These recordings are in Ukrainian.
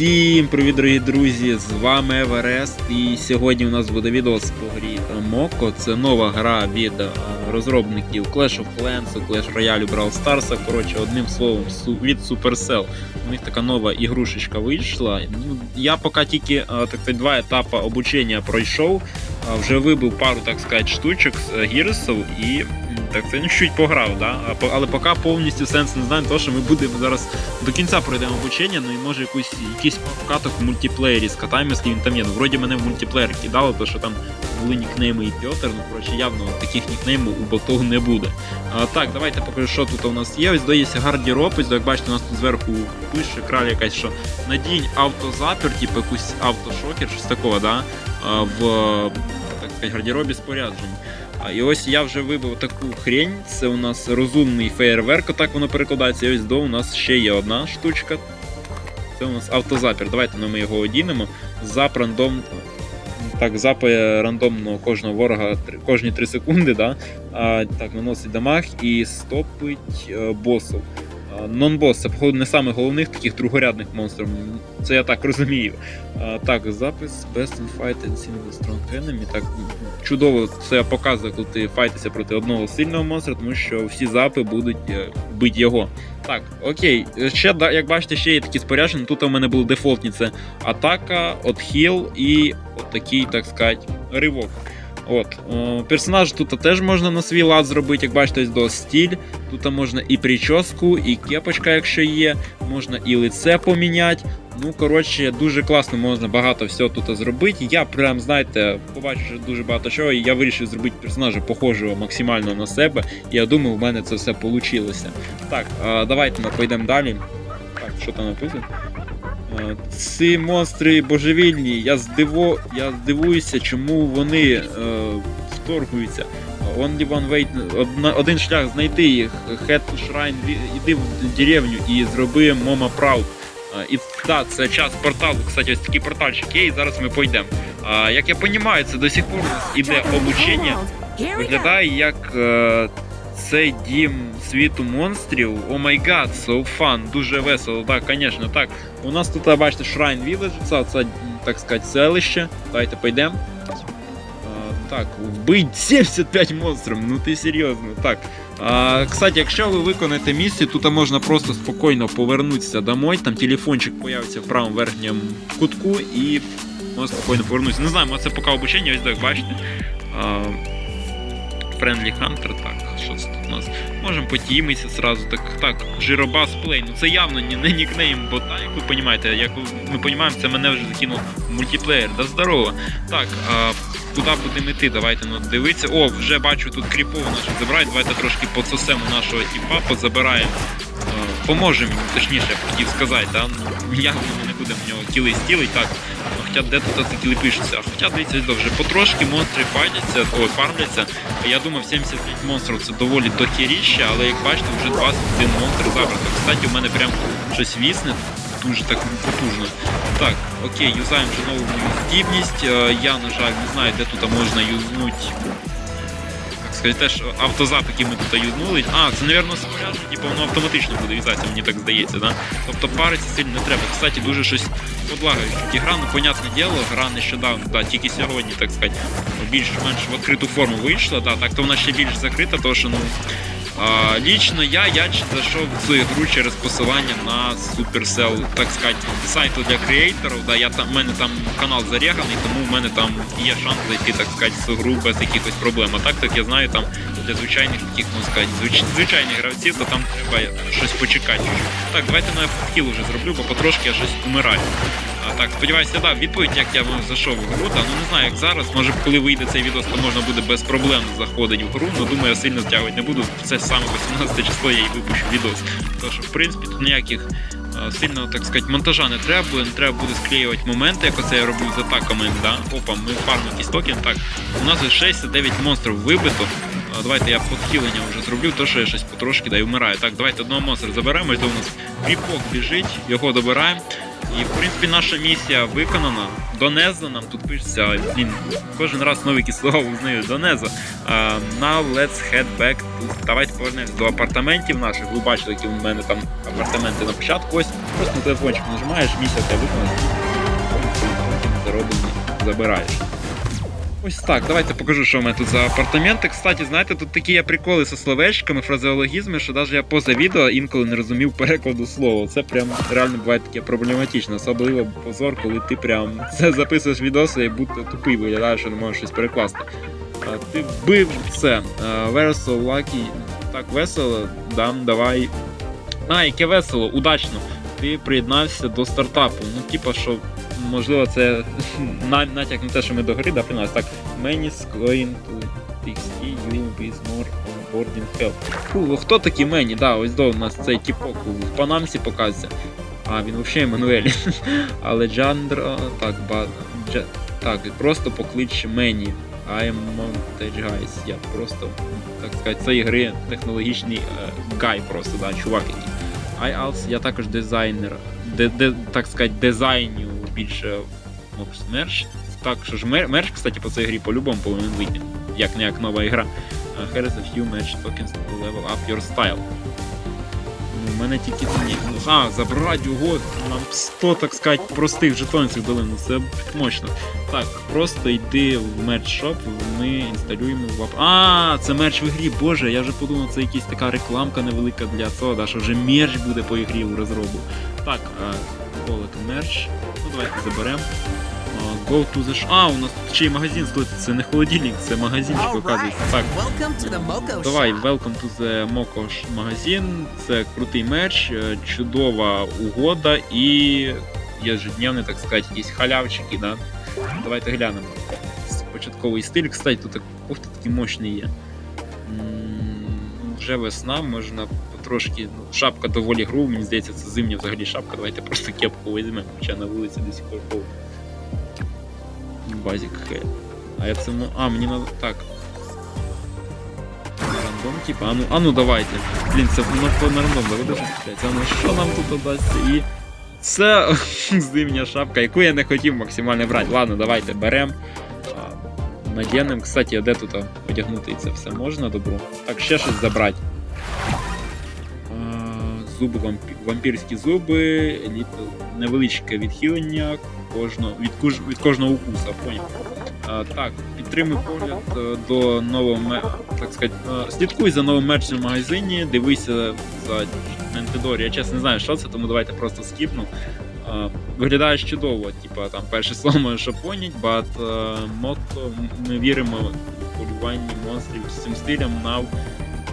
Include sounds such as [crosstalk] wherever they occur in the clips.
Всім привіт, дорогі друзі! З вами Еверест. І сьогодні у нас буде відео з по грі Моко. Це нова гра від е, розробників Clash of Clans, Clash Royale, Brawl Stars. Коротше, одним словом, від Supercell. У них така нова ігрушечка вийшла. Ну, я поки тільки е, так сказати, два етапи обучення пройшов. Вже вибив пару, так сказати, штучок з е, і так це ну, чуть пограв, да? Але поки повністю сенс не знаю, тому що ми будемо зараз до кінця пройдемо обучення, ну і може якусь якийсь каток в мультиплеєрі скатаємо, якщо він там є. Ну, вроді мене в мультиплеєр кидало, то що там були нікнейми і Пьотер, ну коротше, явно таких нікнеймів у ботов не буде. А, так, давайте покажу, що тут у нас є. Ось доїться гардероб, ось як бачите, у нас тут зверху пише краль якась, що надінь автозапер, типу якусь автошокер, щось такого, да? В так сказати, гардеробі споряджень. І ось я вже вибив таку хрень. Це у нас розумний феєрверк, так воно перекладається. І ось до у нас ще є одна штучка. Це у нас автозапір. Давайте ну, ми його одінемо. Зап рандом. Так, запає рандомно кожного ворога кожні 3 секунди, да? а, так, наносить дамаг і стопить е, босів. А, Нон-бос це походу не саме головних таких другорядних монстрів. Це я так розумію. Так, запис Best in Fight and Single Strong Enemy. Так, чудово це показує, коли ти файтишся проти одного сильного монстра, тому що всі запи будуть е, бити його. Так, окей. Ще, як бачите, ще є такі спорядження. Тут у мене були дефолтні це атака, отхіл і от такий, так сказати, ривок. От, о, персонаж тут теж можна на свій лад зробити, як бачите, до стіль. Тут можна і прическу, і кепочка, якщо є, можна і лице поміняти. Ну, коротше, дуже класно можна багато всього тут зробити. Я прям, знаєте, побачив дуже багато чого, і я вирішив зробити персонажа похожого максимально на себе. І я думаю, в мене це все вийшло. Так, давайте ми пойдемо далі. Так, що там написано? Ці монстри божевільні, я здиво, я здивуюся, чому вони е, вторгуються. Only one way, одна, один шлях знайти їх. Head to shrine, іди в деревню і зроби Мома Proud. І так, це час порталу. Кстати, ось такий портальчик є, і зараз ми пойдемо. А, як я розумію, це до сих пор іде обучення. Виглядає як е, цей дім світу монстрів. О май гад, so fun, дуже весело. Так, звісно, так. У нас тут, бачите, Shrine Village, це, це так сказати, селище. Давайте пойдемо. Так, вбить 75 монстрів, ну ти серйозно. Так. А, кстати, якщо ви виконаєте місію, тут можна просто спокійно повернутися домой. Там телефончик появиться в правому верхньому кутку і можна спокійно повернутися. Не знаю, це поки обучення, ось так бачите. А, Friendly Hunter, так, що це тут у нас? Можемо потімитися сразу, так, так, Жиробас Play, ну це явно не, не нікнейм бота, як ви розумієте, як ми розуміємо, це мене вже закинув мультиплеєр, да здорово. Так, а, куди будемо йти, давайте ну, дивитися. О, вже бачу тут кріпов наші забирають, давайте трошки подсосемо нашого тіпа, позабираємо. Е, Поможемо, йому, точніше, я хотів сказати, да? ну, явно ми не будемо в нього кіли стілить, так. Ну, Хоча де тут ці кіли пишуться. А Хоча дивіться, вже потрошки монстри файтяться, ой, фармляться. Я думав, 75 монстрів це доволі дохеріще, але як бачите, вже 21 монстр забрано. Кстати, у мене прям щось вісне, дуже так потужно. Так, окей, юзаємо вже нову здібність. Е, Я, на жаль, не знаю, де тут можна юзнути. Сказати, теж автозап, який ми тут юзнули. А, це, мабуть, спорядження, типу, воно автоматично буде в'язатися, мені так здається, да? Тобто париться сильно не треба. Кстати, дуже щось подлагають. Гра, ну, понятне діло, гра нещодавно, да, тільки сьогодні, так сказати, більш-менш в відкриту форму вийшла, да, так то вона ще більш закрита, тому що, ну, лічно я, я зайшов в цю ігру через посилання на Supercell, так сказати, сайту для креаторів. Да, я там, в мене там канал зареганий, тому в мене там є шанс зайти, так сказати, в цю гру без якихось проблем. А так, так я знаю, там для звичайних таких, можна сказати, звич, звичайних гравців, то там треба щось почекати. Так, давайте на хіл вже зроблю, бо потрошки я щось умираю. Так, сподіваюся, да, відповідь, як я зайшов в гру, та ну не знаю, як зараз. Може, коли вийде цей відео, то можна буде без проблем заходити в гру. Ну думаю, сильно стягувати не буду. Це саме 18 число я і випущу. Тому що, в принципі, тут ніяких е, сильного, так сказати, монтажа не треба не треба буде склеювати моменти, як оце я роблю з атаками. Да? Опа, ми фармимо якісь токен. Так, у нас вже 69 монстрів вибито. Давайте я подхилення вже зроблю, то що я щось потрошки да, і вмираю. Так, давайте одного монстра заберемо, ось до у нас кріпок біжить, його добираємо. І в принципі наша місія виконана. Донеза нам тут пишеться. Блін, кожен раз нові якісь слова узнаю. Донеза. Now let's head back to... Давайте повернемось до апартаментів наших. Ви бачили, які у мене там апартаменти на початку. Ось просто на телефончик нажимаєш, місія тебе виконана. Зароблені забираєш. Ось так, давайте покажу, що в мене тут за апартаменти. Кстати, знаєте, тут такі є приколи зі словечками, фразеологізми, що навіть я поза відео інколи не розумів перекладу слова. Це прям реально буває таке проблематично, особливо позор, коли ти прям це записуєш відоси і будто тупий виглядаєш, що не можеш щось перекласти. Ти вбив це. Very so. Так, весело, дам, давай. А, яке весело, удачно. Ти приєднався до стартапу. Ну, типа, що можливо, це натяк на те, що ми до гри допинались. Так, is going to TXT, you with more onboarding help. Фу, хто такі мені? Да, ось до у нас цей тіпок у панамсі показується. А, він взагалі Еммануель. [laughs] Але Джандро, так, ба, Дж... так, просто поклич мені. I am Montage Guys. Я просто, так сказати, цієї гри технологічний е, гай просто, да, чувак який. I also, я також дизайнер, де, де, так сказати, дизайню більше ну, мерч. Так, що ж мер, мерч, кстати, по цій грі по-любому повинен вийти. Як не як нова ігра. Here is a few match tokens to level up your style. Ну, у мене тільки ні. Ну, А, забрати його, нам 100, так сказати, простих жетонців дали, ну це мощно. Так, просто йди в мерч-шоп, ми інсталюємо в ап. А, це мерч в ігрі, боже, я вже подумав, це якась така рекламка невелика для цього, да, що вже мерч буде по ігрі у розробу. Так, колик мерч. Давайте заберемо. Go to the sh... А, у нас тут ще й магазин стоїть. Це не холодильник, це магазинчик, оказується. Так, Давай, welcome to the Moco магазин. Це крутий мерч, е, чудова угода і ежедневний, так сказати, якісь халявчики, да? Давайте глянемо. Початковий стиль, кстати, тут так, ух ти, такий мощний є. М, Вже весна, можна потрошки. Ну, шапка доволі гру, мені здається, це зимня взагалі шапка. Давайте просто кепку візьмемо, хоча на вулиці пор холодно. Базік хе. А я це А, мені надо. Так. Рандом, типа, а ну, а ну давайте. Блін, це ну, на рандом доведеш А ну що нам тут дасться? І. Це [laughs] зимня шапка, яку я не хотів максимально брати. Ладно, давайте беремо. Надінемо. Кстати, де тут одягнути це все можна добро? Так, ще щось забрати. Зуби вампі... вампірські зуби, невеличке відхилення кожного, від, кож... від кожного укуса, поняв. А, так, підтримуй погляд е, до нового так сказати, е, слідкуй за новим мерчем в магазині, дивися за Нентедорі. Я чесно не знаю, що це, тому давайте просто скіпну. А, Виглядаєш чудово, типа там перше слово може що понять, бат е, мото ми віримо в полюванні монстрів з цим стилем нав.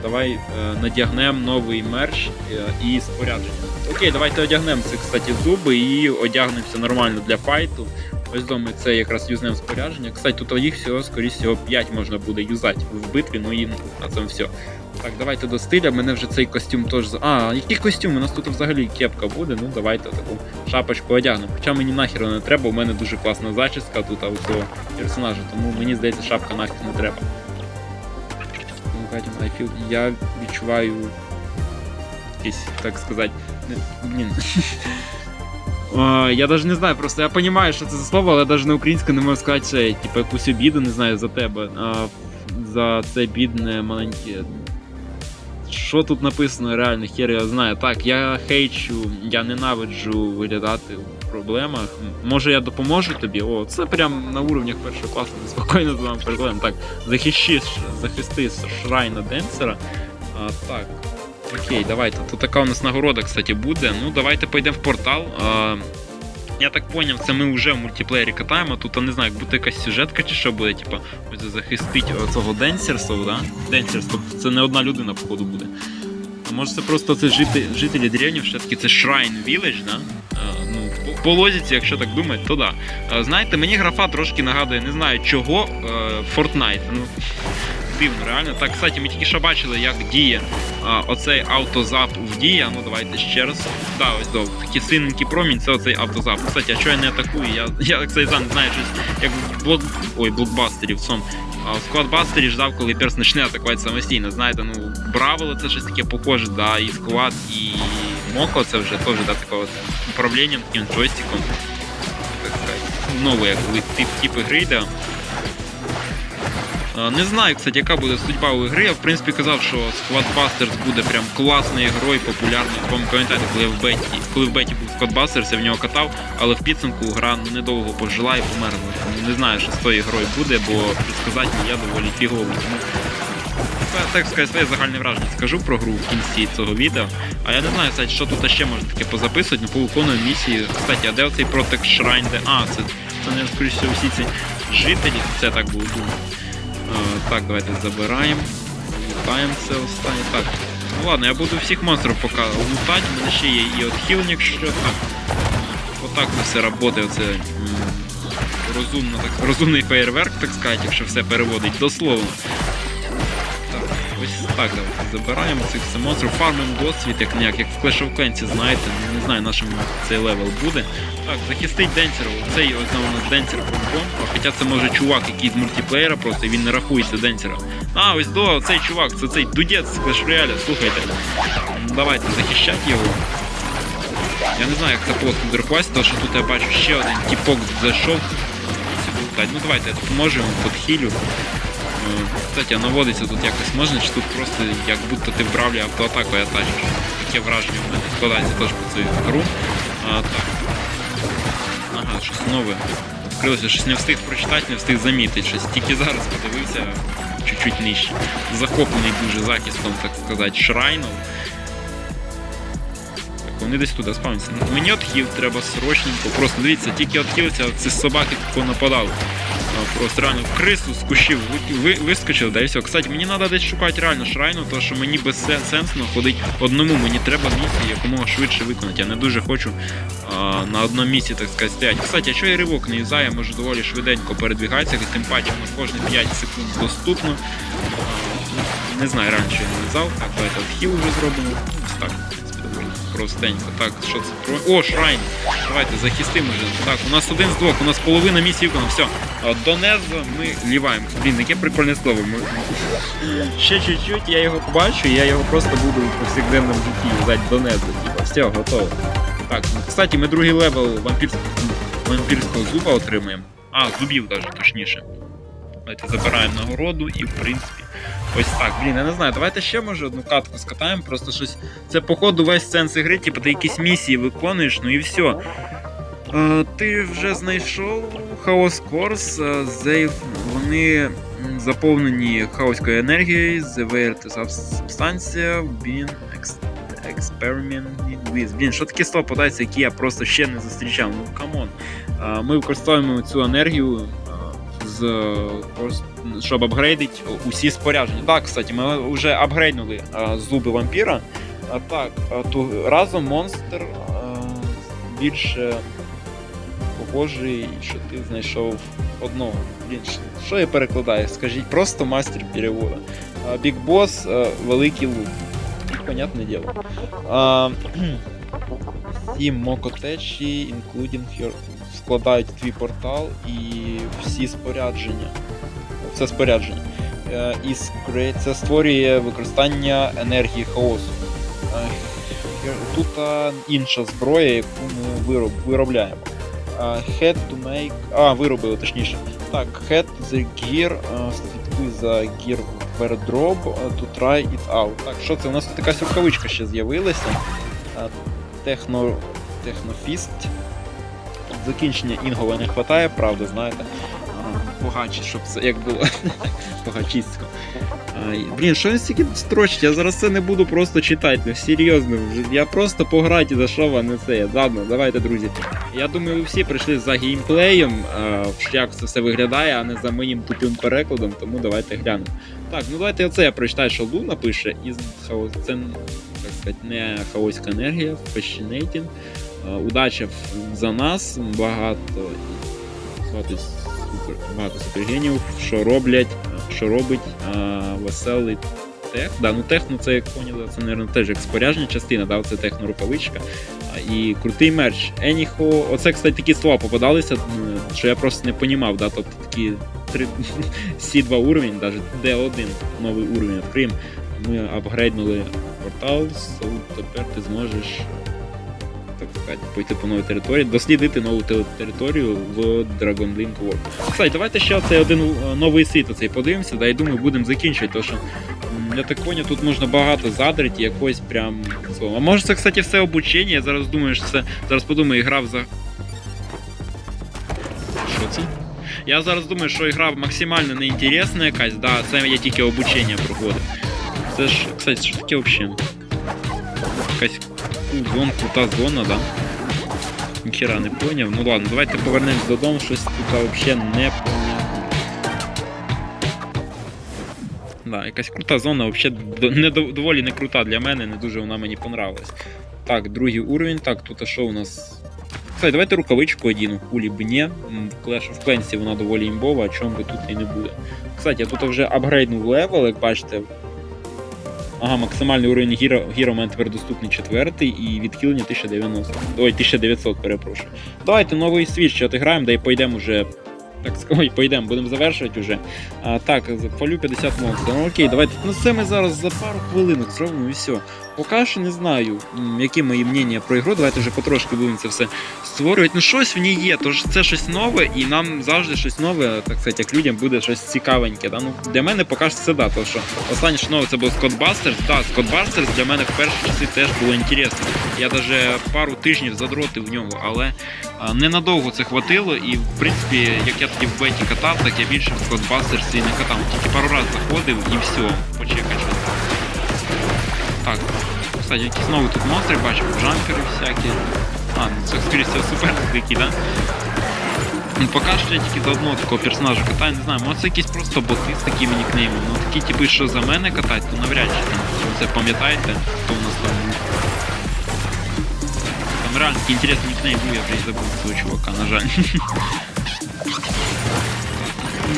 Давай е, надягнемо новий мерч е, і спорядження. Окей, давайте одягнемо ці, кстати, зуби і одягнемося нормально для файту. Ось дома це якраз юзнем спорядження. Кстати, тут їх всього, скоріше всього, 5 можна буде юзати в битві, ну і на цьому все. Так, давайте до стиля. Мене вже цей костюм теж. А, який костюм? У нас тут взагалі кепка буде. Ну давайте таку шапочку одягнемо. Хоча мені нахер не треба, у мене дуже класна зачіска тут а, у цього персонажа, тому мені здається, шапка нахер не треба. Ну, Катя, Я відчуваю якийсь, так сказати. Блін. [laughs] Я навіть не знаю, просто я розумію, що це за слово, але навіть на українську не можу сказати, що я, типу, якусь обіду, не знаю, за тебе. А, за це бідне маленьке. Що тут написано, реально, хер я знаю. Так, я хейчу, я ненавиджу виглядати проблемах. Може я допоможу тобі? О, це прям на уровнях першого класу, [laughs] спокійно з вами перекладемо. Так, захищи, захисти Шрайна Денсера. А, так. Окей, давайте. Тут така у нас нагорода, кстати, буде. Ну, давайте пойдемо в портал. А, я так поняв, це ми вже в мультиплеєрі катаємо. Тут, я не знаю, як буде якась сюжетка чи що буде, типа, ось захистить цього Денсерсов, да? Денсерс, тобто це не одна людина, походу, буде. А може це просто це жити, жителі деревні, все-таки це Shrine Village, да? По, лозіці, якщо так думати, то да. Знаєте, мені графа трошки нагадує, не знаю чого, е, Fortnite. Ну, дивно, реально. Так, кстати, ми тільки що бачили, як діє а, оцей автозап в дія. Ну давайте ще раз. Да, ось до такий синенький промінь, це оцей автозап. Кстати, а чого я не атакую? Я, я сам не знаю, щось як блок... Ой, блокбастерів сон. В сквадбастері ждав, коли перс почне атакувати самостійно. Знаєте, ну, Бравело це щось таке похоже, да, і сквад, і Моко, це вже теж да, такого управлінням, таким джойстиком. Новий як тип, тип ігри, да. Не знаю, кстати, яка буде судьба у ігри. Я в принципі казав, що Squadbusters буде прям класною грою, популярною. Пам'ятаєте, коли я в беті, коли в беті був Squadbusters, я в нього катав, але в підсумку гра недовго пожила і померла. Не знаю, що з тою грою буде, бо предсказати я доволі фіговий. Так сказати, своє загальне враження скажу про гру в кінці цього відео. А я не знаю, кстати, що тут ще можна таке позаписувати, ну повиконую місії. Кстати, а де оцей Protect Shrine? Де... А, це, це не скоріше всі ці жителі, це так було думаю. А, так, давайте забираємо. Лутаємо це останнє. Так. Ну ладно, я буду всіх монстрів поки лутати. У мене ще є і отхил, якщо так. Отак це все працює. Оце розумно, так, розумний феєрверк, так сказати, якщо все переводить дословно. Так, давайте забираємо цих все монстрів, фармимо досвід, як ніяк, як в Clash of Clans, знаєте, ну, не знаю, на чому цей левел буде. Так, захистить Денсера, цей ось на у нас Денсер бомбом, хоча це може чувак, який з мультиплеєра просто, і він не рахується Денсера. А, ось до, цей чувак, це цей дудець з Clash Royale, слухайте. Давайте захищати його. Я не знаю, як це просто дорахувати, тому що тут я бачу ще один тіпок зайшов. Ну давайте я допоможу йому, подхилю. Кстати, наводиться тут якось можна, чи тут просто як будто ти вбрав лі автоатаку і атачиш. Таке враження в мене складається теж по цю гру. А, так. Ага, щось нове. Відкрилося, щось не встиг прочитати, не встиг замітити. Щось тільки зараз подивився чуть-чуть нижче. Захоплений дуже захистом, так сказати, шрайном. Вони десь туди спавняться. Мені отхил треба срочненько. Просто дивіться, тільки отхилився, ці собаки понападали. А, Просто реально крису з кущів ви, ви, да і все. Кстати, мені треба десь шукати реально шрайну, тому що мені безсенсно ходити одному. Мені треба місії якомога швидше виконати. Я не дуже хочу а, на одному місці, так сказати, стояти. Кстати, якщо я ривок не юзаю, я можу доволі швиденько передвігатися, тим паче на кожні 5 секунд доступно. А, не знаю, раніше я не юзав. Так, давайте хіл вже зробимо. Ось так. Простенько. Так, що це. О, шрайн! Давайте захистимо вже. Так, у нас один з двох, у нас половина місії виконана. Все. А, Донезо ми ліваємо. Блін, яке прикольне слово. Ми... Ще чуть-чуть, я його побачу, я його просто буду в повсякденному житті юзати Донезо. Типа, все, готово. Так, ну, кстати, ми другий левел вампірського, вампірського зуба отримуємо. А, зубів даже, точніше. Давайте забираємо нагороду і в принципі. Ось так, блін, я не знаю, давайте ще може одну катку скатаємо, просто щось. Це походу весь сенс ігри, типу ти якісь місії виконуєш, ну і все. Е, ти вже знайшов Хаос Корс, е, вони заповнені хаоською енергією, заверти субстанція, він experimenting with. Блін, що таке слово подається, які я просто ще не зустрічав. Ну камон. Е, Ми використовуємо цю енергію з щоб апгрейдити усі спорядження. Так, кстати, ми вже апгрейднули е, зуби вампіра. Так, е, то разом монстр е, більше похожий, що ти знайшов одного. Що- я перекладаю? Скажіть, просто мастер переводу. Біг бос, великий лут. Понятне діло. Всі [clears throat] мокотечі, including your, складають твій портал і всі спорядження. Все спорядження. Е, І це створює використання енергії хаосу. Е, Тут інша зброя, яку ми виробляємо. Head to make. А, виробили точніше. Так, head the gear, слідкуй за gear wardrobe to try it out. Так, що це? У нас тут якась рукавичка ще з'явилася. Техно. Технофіст. Закінчення інгове не вистачає, правда, знаєте. А, Погачі, щоб це як було. [laughs] Погачісько. Ай, Блін, що він стільки строчить? Я зараз це не буду просто читати, ну серйозно. Я просто пограти зайшов, а не це. Ладно, давайте, друзі. Я думаю, ви всі прийшли за геймплеєм, як це все виглядає, а не за моїм тупим перекладом, тому давайте глянемо. Так, ну давайте оце я прочитаю, що Луна пише, і. Це так сказати, не хаоська енергія, fascinating. А, Удача за нас, багато багато супер, багато супергенів, що роблять, що робить а, веселий тех. Да, ну тех, це як поняли, це, мабуть, теж як спорядження частина, да, це техно-рукавичка. І крутий мерч. Еніхо, оце, кстати, такі слова попадалися, що я просто не понімав, да, тобто такі три Сі2 уровень, навіть D1 новий уровень відкриємо. Ми апгрейднули портал, тепер ти зможеш. Сказати, пойти по новій території, дослідити нову те- територію в Dragon Link World. Кстати, давайте ще цей один е, новий світ оцей подивимося, да, і думаю, будемо закінчувати, тому що я так поняв, тут можна багато задрити, якось прям. А може це, кстати, все обучення, я зараз думаю, що це. Зараз подумаю, грав за. Що це? Я зараз думаю, що гра максимально неінтересна якась, да, це я тільки обучення проходив. Це ж, кстати, що таке взагалі? Якась зон, крута зона, да? Ніхера не поняв. Ну ладно, давайте повернемось додому, щось тут взагалі не понятно. Да, якась крута зона, взагалі не доволі не крута для мене, не дуже вона мені понравилась. Так, другий уровень. Так, тут а що у нас? Кстати, давайте рукавичку одіну, кулі б не. В Clash вона доволі імбова, а чому би тут і не буде. Кстати, я тут вже апгрейднув левел, як бачите. Ага, максимальний уровень гіро, мене тепер доступний четвертий і відхилення 1090. Ой, 1900, перепрошую. Давайте новий світ ще отиграємо, да і пойдемо вже. Так сказати, ой, пойдемо, будемо завершувати вже. А, так, полю 50 монстрів. Ну окей, давайте. Ну це ми зараз за пару хвилинок зробимо і все. Поки що не знаю, які мої мнення про ігру. Давайте вже потрошки будемо це все створювати. Ну щось в ній є, тож це щось нове, і нам завжди щось нове, так сказати, як людям буде щось цікавеньке. Да? Ну, для мене поки що це да, тому що останнє що нове це був Scott Busters. Да, Busters для мене в перші часи теж було інтересно. Я навіть пару тижнів задротив в нього, але ненадовго це хватило, і в принципі, як я тоді в беті катав, так я більше в Scott Busters і не катав. Тільки пару разів заходив і все, почекай щось. Так, кстати, якісь нові тут монстри бачив, джампери всякі. А, ну це скоріше всього суперники які, да? Ну, поки що я тільки за одного такого персонажа катаю, не знаю, може це якісь просто боти з такими нікнеймами. Ну такі типи, що за мене катають, то навряд чи там. Ви Це пам'ятаєте, хто у нас там був. Там реально такий інтересний нікнейм був, я вже і забув цього чувака, на жаль.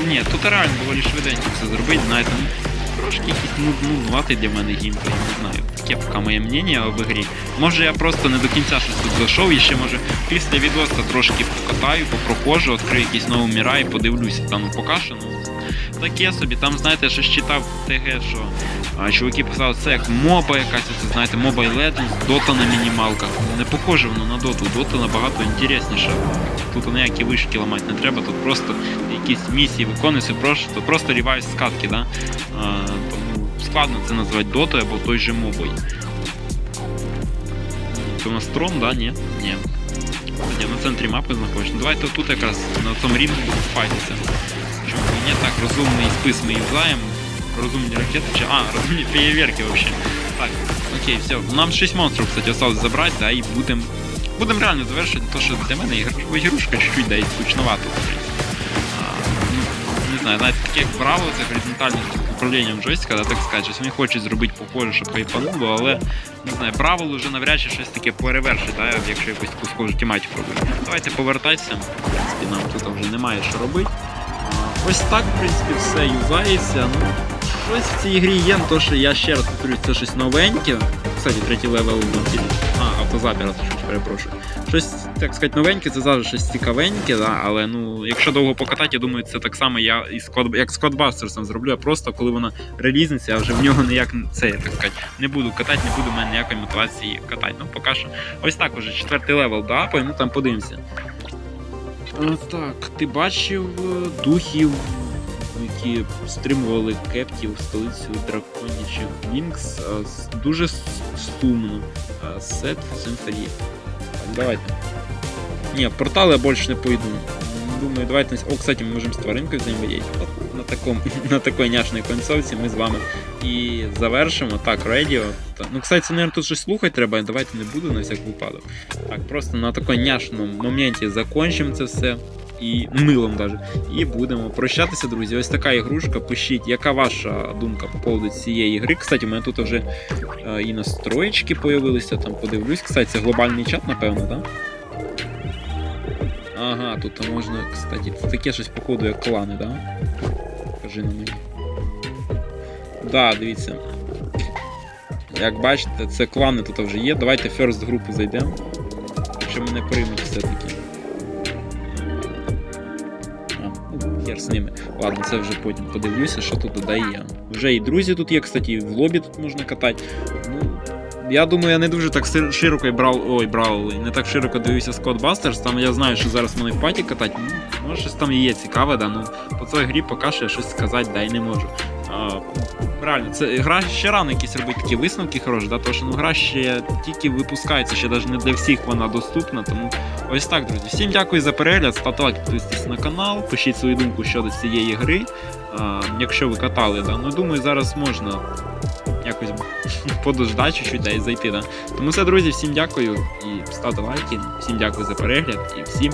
[laughs] Ні, тут реально доволі швиденько все зробити, знаєте, ну, Трошки якийсь ну, нуднуватий для мене геймплей, не знаю. Таке поки моє мнення в ігрі. Може я просто не до кінця щось тут зайшов, і ще може після відоса трошки покатаю, попроходжу, відкрию якісь нові міра і подивлюся. Там ну, поки що, ну, таке собі. Там, знаєте, щось читав ТГ, що а, чуваки писали, це як моба якась, це знаєте, Mobile Legends, Dota на мінімалках. Не похоже воно на доту. Dota набагато інтересніше. Тут ніякі вишки ламати не треба, тут просто якісь місії виконуються, просто, просто рівають скатки, да? А, тому складно це назвати дотою або той же мобою. Це у нас трон, да? Ні? Ні. Я на центрі мапи знаходжусь. Ну, давайте тут якраз на цьому рівні будемо файтитися. Чому б і не так, розумний спис ми юзаємо. Розумні ракети чи. А, розумні феєверки взагалі. Так, окей, все. Нам 6 монстрів, кстати, осталось забрати, да, і будемо. Будемо реально завершити, то що для мене ігрушка чуть-чуть да, скучновато. Ну, не знаю, знаєте, таке як браво, це горизонтальне управлінням джойстика, да, так щось вони хочуть зробити похоже, щоб хайпануло, але не знаю, браво вже навряд чи щось таке перевершить, да, якщо якусь таку схожу тематику робити. Давайте повертатися, в принципі, нам тут вже немає що робити. Ось так, в принципі, все юзається. Ну, щось в цій грі є, то що я ще раз повторюсь, це щось новеньке. Кстати, третій левел в тілі. А, автозапір, щось перепрошую. Щось, так сказати, новеньке, це завжди щось цікавеньке, да, але ну, якщо довго покатати, я думаю, це так само я і Code, як з Codebusters зроблю, я просто коли вона релізниться, я вже в нього ніяк це, так сказати, не буду катати, не буде в мене ніякої мотивації катати. Ну, поки що. Ось так уже четвертий левел доапаємо, ну там подивимося. А, так, ти бачив е, духів, які стримували кептів столицю драконічих Вінкс. Дуже с- сумно. Сет Симфонії. Давайте. Ні, в портал я більше не пойду. Думаю, давайте. О, кстати, ми можемо з тваринкою взаємодіяти. На такому, [laughs] на такій няшній концовці ми з вами і завершимо. Так, радіо. Ну, кстати, мабуть, тут щось слухати треба, давайте не буду на всяк випадок. Так, просто на такому няшному моменті закончимо це все. І милом даже. І будемо прощатися, друзі. Ось така ігрушка. Пишіть, яка ваша думка по поводу цієї гри. Кстати, у мене тут вже е, і настроєчки появилися, там подивлюсь. Кстати, це глобальний чат, напевно, так? Да? Ага, тут можна, кстати, це таке щось, походу, як клани, да? Кажи на мені. Да, дивіться. Як бачите, це клани тут вже є. Давайте first групу зайдемо. Якщо мене приймуть все-таки. З ними. Ладно, це вже потім подивлюся, що тут додає. Вже і друзі тут є, кстати, і в лобі тут можна катати. Ну, я думаю, я не дуже так широко і брав. Ой, брав, не так широко дивився Scott Busters, там я знаю, що зараз вони в паті катать. Ну, може щось там і є цікаве, да, ну по цій грі поки що я щось сказати да, і не можу. А, реально, це гра ще рано якісь робити такі висновки хороші, да, тому що ну, гра ще тільки випускається, ще навіть не для всіх вона доступна. Тому ось так, друзі. Всім дякую за перегляд, ставте лайк, підписуйтесь на канал, пишіть свою думку щодо цієї гри. А, якщо ви катали, да, ну думаю, зараз можна якось [laughs] подождати чуть-чуть да, і зайти. Да. Тому все, друзі, всім дякую і ставте лайки, всім дякую за перегляд і всім